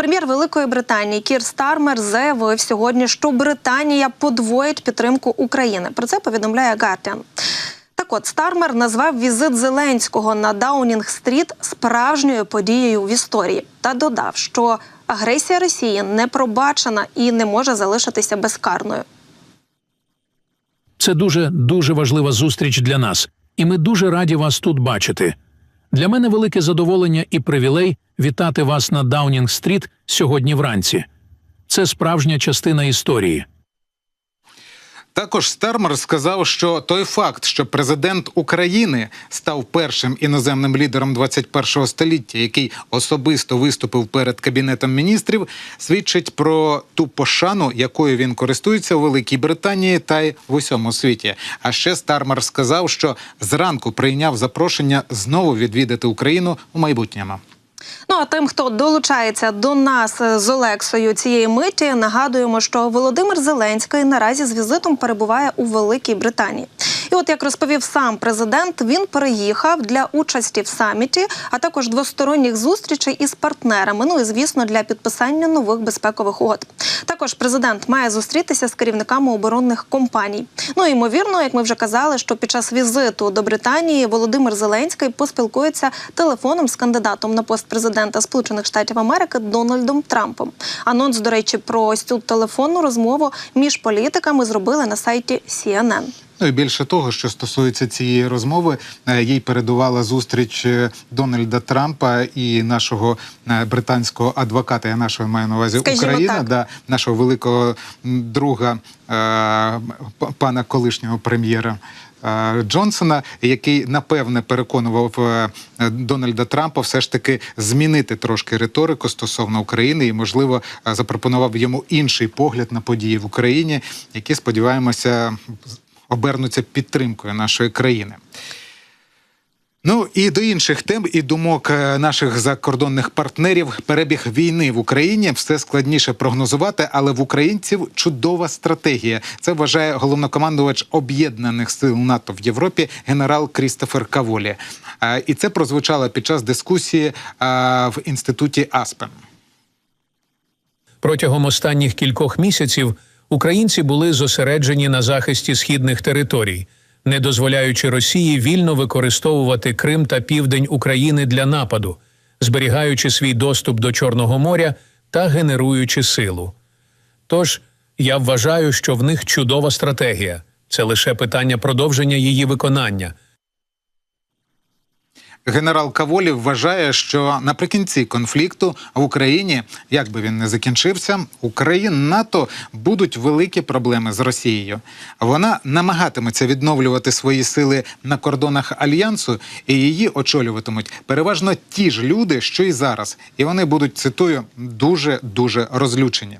Прем'єр Великої Британії Кір Стармер заявив сьогодні, що Британія подвоїть підтримку України. Про це повідомляє Guardian. Так от Стармер назвав візит Зеленського на Даунінг-стріт справжньою подією в історії та додав, що агресія Росії не пробачена і не може залишитися безкарною. Це дуже дуже важлива зустріч для нас, і ми дуже раді вас тут бачити. Для мене велике задоволення і привілей вітати вас на Даунінг-стріт сьогодні вранці. Це справжня частина історії. Також Стармер сказав, що той факт, що президент України став першим іноземним лідером 21-го століття, який особисто виступив перед кабінетом міністрів, свідчить про ту пошану, якою він користується у Великій Британії та й в усьому світі. А ще Стармер сказав, що зранку прийняв запрошення знову відвідати Україну у майбутньому. Ну а тим, хто долучається до нас з Олексою цієї миті, нагадуємо, що Володимир Зеленський наразі з візитом перебуває у Великій Британії. І от як розповів сам президент, він переїхав для участі в саміті, а також двосторонніх зустрічей із партнерами. Ну і звісно, для підписання нових безпекових угод. Також президент має зустрітися з керівниками оборонних компаній. Ну ймовірно, як ми вже казали, що під час візиту до Британії Володимир Зеленський поспілкується телефоном з кандидатом на пост президента Сполучених Штатів Америки Дональдом Трампом. Анонс, до речі, про ось цю телефонну розмову між політиками зробили на сайті CNN. Ну і більше того, що стосується цієї розмови, е, їй передувала зустріч е, Дональда Трампа і нашого е, британського адвоката. Я нашого маю на увазі Скажімо Україна, так. да нашого великого друга пана колишнього прем'єра. Джонсона, який напевне переконував Дональда Трампа все ж таки змінити трошки риторику стосовно України і, можливо, запропонував йому інший погляд на події в Україні, які сподіваємося обернуться підтримкою нашої країни. Ну і до інших тем і думок е, наших закордонних партнерів. Перебіг війни в Україні все складніше прогнозувати, але в українців чудова стратегія. Це вважає головнокомандувач об'єднаних сил НАТО в Європі генерал Крістофер Каволі. Е, І це прозвучало під час дискусії е, в інституті Аспен. Протягом останніх кількох місяців українці були зосереджені на захисті східних територій, не дозволяючи Росії вільно використовувати Крим та південь України для нападу, зберігаючи свій доступ до Чорного моря та генеруючи силу. Тож я вважаю, що в них чудова стратегія. Це лише питання продовження її виконання. Генерал Каволів вважає, що наприкінці конфлікту в Україні, як би він не закінчився, у країн НАТО будуть великі проблеми з Росією. Вона намагатиметься відновлювати свої сили на кордонах альянсу, і її очолюватимуть переважно ті ж люди, що й зараз, і вони будуть цитую дуже дуже розлючені.